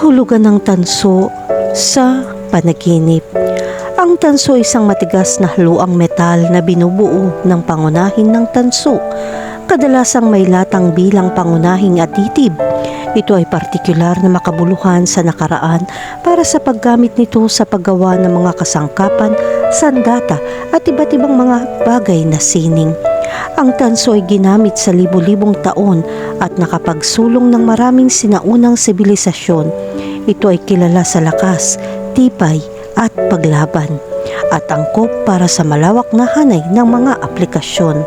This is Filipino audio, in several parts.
Kahulugan ng tanso sa panaginip. Ang tanso ay isang matigas na haluang metal na binubuo ng pangunahin ng tanso. Kadalasang may latang bilang pangunahing atitib. Ito ay partikular na makabuluhan sa nakaraan para sa paggamit nito sa paggawa ng mga kasangkapan, sandata at iba't ibang mga bagay na sining. Ang tanso ay ginamit sa libu-libong taon at nakapagsulong ng maraming sinaunang sibilisasyon. Ito ay kilala sa lakas, tipay at paglaban at angkop para sa malawak na hanay ng mga aplikasyon.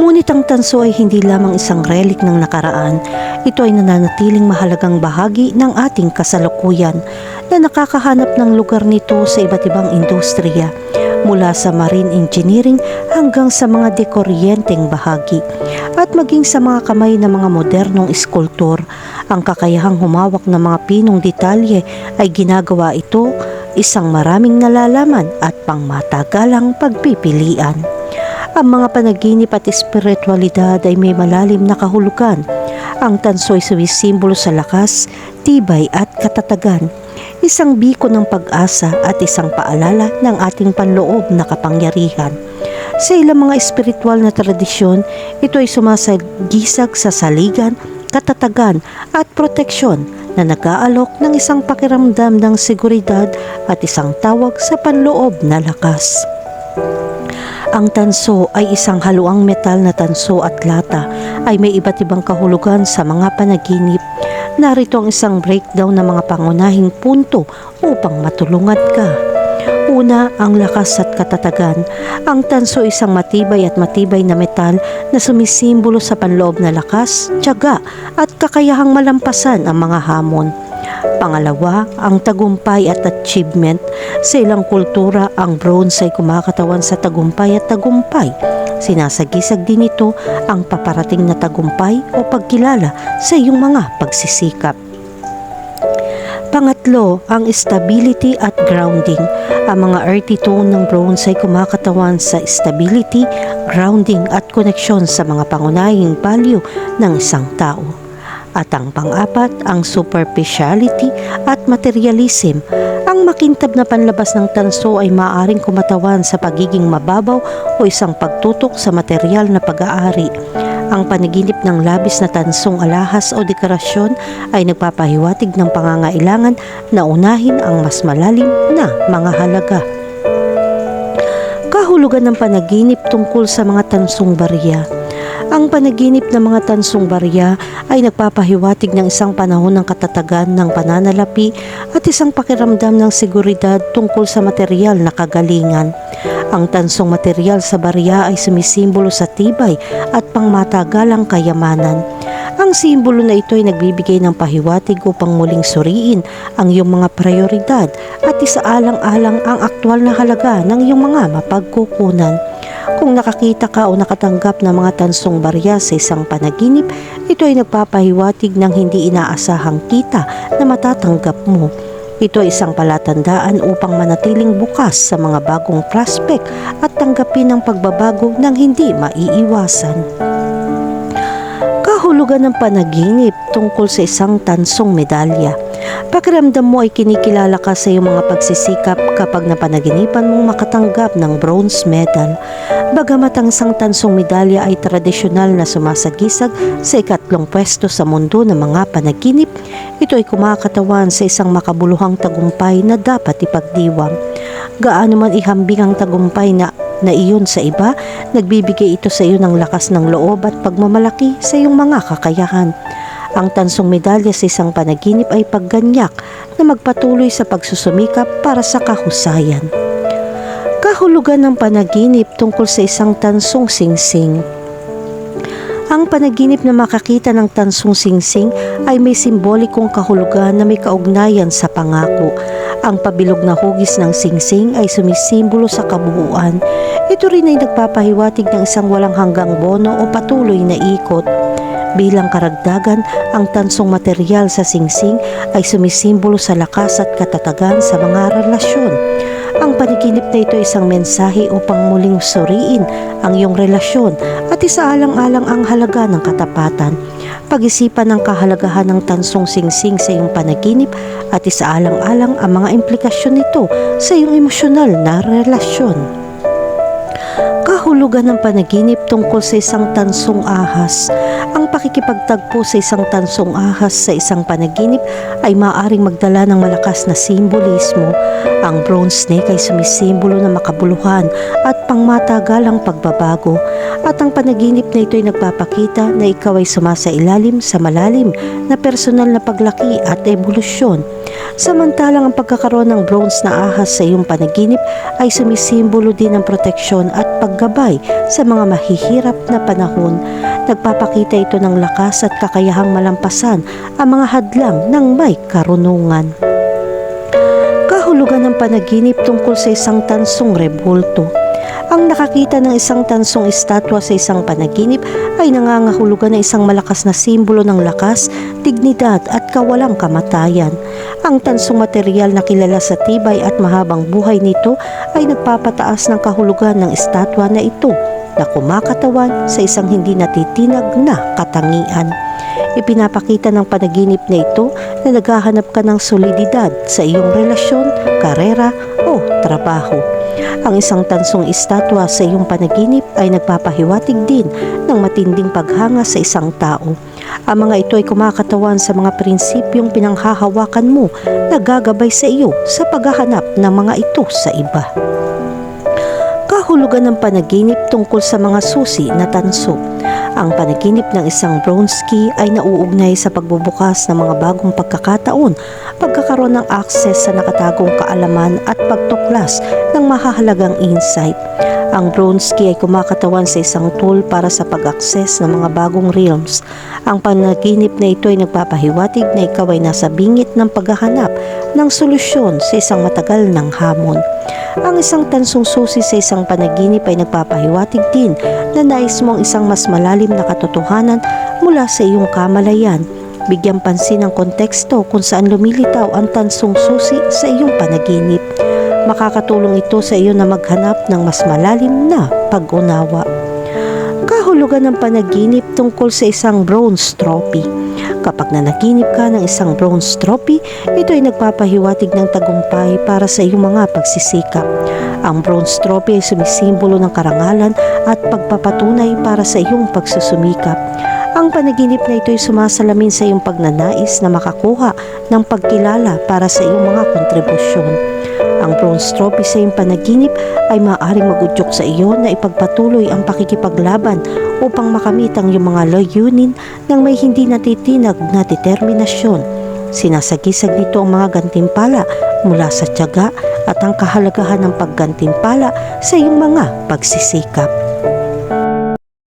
Ngunit ang tanso ay hindi lamang isang relik ng nakaraan. Ito ay nananatiling mahalagang bahagi ng ating kasalukuyan na nakakahanap ng lugar nito sa iba't ibang industriya mula sa marine engineering hanggang sa mga dekoryenteng bahagi at maging sa mga kamay ng mga modernong iskultor. Ang kakayahang humawak ng mga pinong detalye ay ginagawa ito isang maraming nalalaman at pangmatagalang pagpipilian. Ang mga panaginip at espiritualidad ay may malalim na kahulugan. Ang tanso ay sumisimbolo sa lakas, tibay at katatagan. Isang biko ng pag-asa at isang paalala ng ating panloob na kapangyarihan. Sa ilang mga espiritual na tradisyon, ito ay sumasagisag sa saligan, katatagan at proteksyon na nag-aalok ng isang pakiramdam ng seguridad at isang tawag sa panloob na lakas. Ang tanso ay isang haluang metal na tanso at lata ay may iba't ibang kahulugan sa mga panaginip. Narito ang isang breakdown ng mga pangunahing punto upang matulungan ka. Una, ang lakas at katatagan. Ang tanso ay isang matibay at matibay na metal na sumisimbolo sa panloob na lakas, tiyaga at kakayahang malampasan ang mga hamon. Pangalawa, ang tagumpay at achievement. Sa ilang kultura, ang bronze ay kumakatawan sa tagumpay at tagumpay. Sinasagisag din ito ang paparating na tagumpay o pagkilala sa iyong mga pagsisikap. Pangatlo, ang stability at grounding. Ang mga earthy tone ng bronze ay kumakatawan sa stability, grounding at koneksyon sa mga pangunahing value ng isang tao. At ang pang-apat, ang superficiality at materialism. Ang makintab na panlabas ng tanso ay maaaring kumatawan sa pagiging mababaw o isang pagtutok sa material na pag-aari. Ang panaginip ng labis na tansong alahas o dekorasyon ay nagpapahiwatig ng pangangailangan na unahin ang mas malalim na mga halaga. Kahulugan ng panaginip tungkol sa mga tansong barya. Ang panaginip ng mga tansong barya ay nagpapahiwatig ng isang panahon ng katatagan ng pananalapi at isang pakiramdam ng seguridad tungkol sa material na kagalingan. Ang tansong material sa barya ay sumisimbolo sa tibay at pangmatagalang kayamanan. Ang simbolo na ito ay nagbibigay ng pahiwatig upang muling suriin ang iyong mga prioridad at isaalang-alang ang aktwal na halaga ng iyong mga mapagkukunan. Kung nakakita ka o nakatanggap ng mga tansong barya sa isang panaginip, ito ay nagpapahiwatig ng hindi inaasahang kita na matatanggap mo. Ito ay isang palatandaan upang manatiling bukas sa mga bagong prospect at tanggapin ang pagbabago ng hindi maiiwasan. Kahulugan ng panaginip tungkol sa isang tansong medalya. Pakiramdam mo ay kinikilala ka sa iyong mga pagsisikap kapag napanaginipan mong makatanggap ng bronze medal. Bagamat ang isang tansong medalya ay tradisyonal na sumasagisag sa ikatlong pwesto sa mundo ng mga panaginip, ito ay kumakatawan sa isang makabuluhang tagumpay na dapat ipagdiwang. Gaano man ihambing ang tagumpay na na iyon sa iba, nagbibigay ito sa iyo ng lakas ng loob at pagmamalaki sa iyong mga kakayahan. Ang tansong medalya sa isang panaginip ay pagganyak na magpatuloy sa pagsusumikap para sa kahusayan. Kahulugan ng panaginip tungkol sa isang tansong singsing. Ang panaginip na makakita ng tansong singsing ay may simbolikong kahulugan na may kaugnayan sa pangako. Ang pabilog na hugis ng singsing ay sumisimbolo sa kabuuan. Ito rin ay nagpapahiwatig ng isang walang hanggang bono o patuloy na ikot. Bilang karagdagan, ang tansong material sa singsing ay sumisimbolo sa lakas at katatagan sa mga relasyon. Ang paniginip na ito ay isang mensahe upang muling suriin ang iyong relasyon at isaalang-alang ang halaga ng katapatan. pag-isipan ng kahalagahan ng tansong singsing sa iyong panaginip at isaalang-alang ang mga implikasyon nito sa iyong emosyonal na relasyon. Kahulugan ng panaginip tungkol sa isang tansong ahas. Ang pakikipagtagpo sa isang tansong ahas sa isang panaginip ay maaaring magdala ng malakas na simbolismo. Ang bronze snake ay sumisimbolo ng makabuluhan at pangmatagalang pagbabago. At ang panaginip na ito ay nagpapakita na ikaw ay sumasailalim sa malalim na personal na paglaki at evolusyon. Samantalang ang pagkakaroon ng bronze na ahas sa iyong panaginip ay sumisimbolo din ng proteksyon at paggabay sa mga mahihirap na panahon. Nagpapakita ito ng lakas at kakayahang malampasan ang mga hadlang ng may karunungan. Kahulugan ng panaginip tungkol sa isang tansong rebulto. Ang nakakita ng isang tansong estatwa sa isang panaginip ay nangangahulugan ng isang malakas na simbolo ng lakas, dignidad at kawalang kamatayan. Ang tansong material na kilala sa tibay at mahabang buhay nito ay nagpapataas ng kahulugan ng estatwa na ito na kumakatawan sa isang hindi natitinag na katangian. Ipinapakita ng panaginip na ito na naghahanap ka ng solididad sa iyong relasyon, karera o trabaho. Ang isang tansong estatwa sa iyong panaginip ay nagpapahiwatig din ng matinding paghanga sa isang tao. Ang mga ito ay kumakatawan sa mga prinsipyong pinanghahawakan mo na gagabay sa iyo sa paghahanap ng mga ito sa iba. Kahulugan ng panaginip tungkol sa mga susi na tanso. Ang panaginip ng isang bronze key ay nauugnay sa pagbubukas ng mga bagong pagkakataon, pagkakaroon ng access sa nakatagong kaalaman at pagtuklas ng mahahalagang insight. Ang bronze key ay kumakatawan sa isang tool para sa pag-access ng mga bagong realms. Ang panaginip na ito ay nagpapahiwatig na ikaw ay nasa bingit ng paghahanap ng solusyon sa isang matagal ng hamon. Ang isang tansong susi sa isang panaginip ay nagpapahiwatig din na nais mo ang isang mas malalim na katotohanan mula sa iyong kamalayan. Bigyan pansin ang konteksto kung saan lumilitaw ang tansong susi sa iyong panaginip. Makakatulong ito sa iyo na maghanap ng mas malalim na pag-unawa. Kahulugan ng panaginip tungkol sa isang bronze trophy. Kapag nanaginip ka ng isang bronze trophy, ito ay nagpapahiwatig ng tagumpay para sa iyong mga pagsisikap. Ang bronze trophy ay sumisimbolo ng karangalan at pagpapatunay para sa iyong pagsusumikap. Ang panaginip na ito ay sumasalamin sa iyong pagnanais na makakuha ng pagkilala para sa iyong mga kontribusyon. Ang bronze trophy sa iyong panaginip ay maaaring magudyok sa iyo na ipagpatuloy ang pakikipaglaban upang makamit ang iyong mga layunin ng may hindi natitinag na determinasyon. Sinasagisag nito ang mga gantimpala mula sa tiyaga at ang kahalagahan ng paggantimpala sa iyong mga pagsisikap.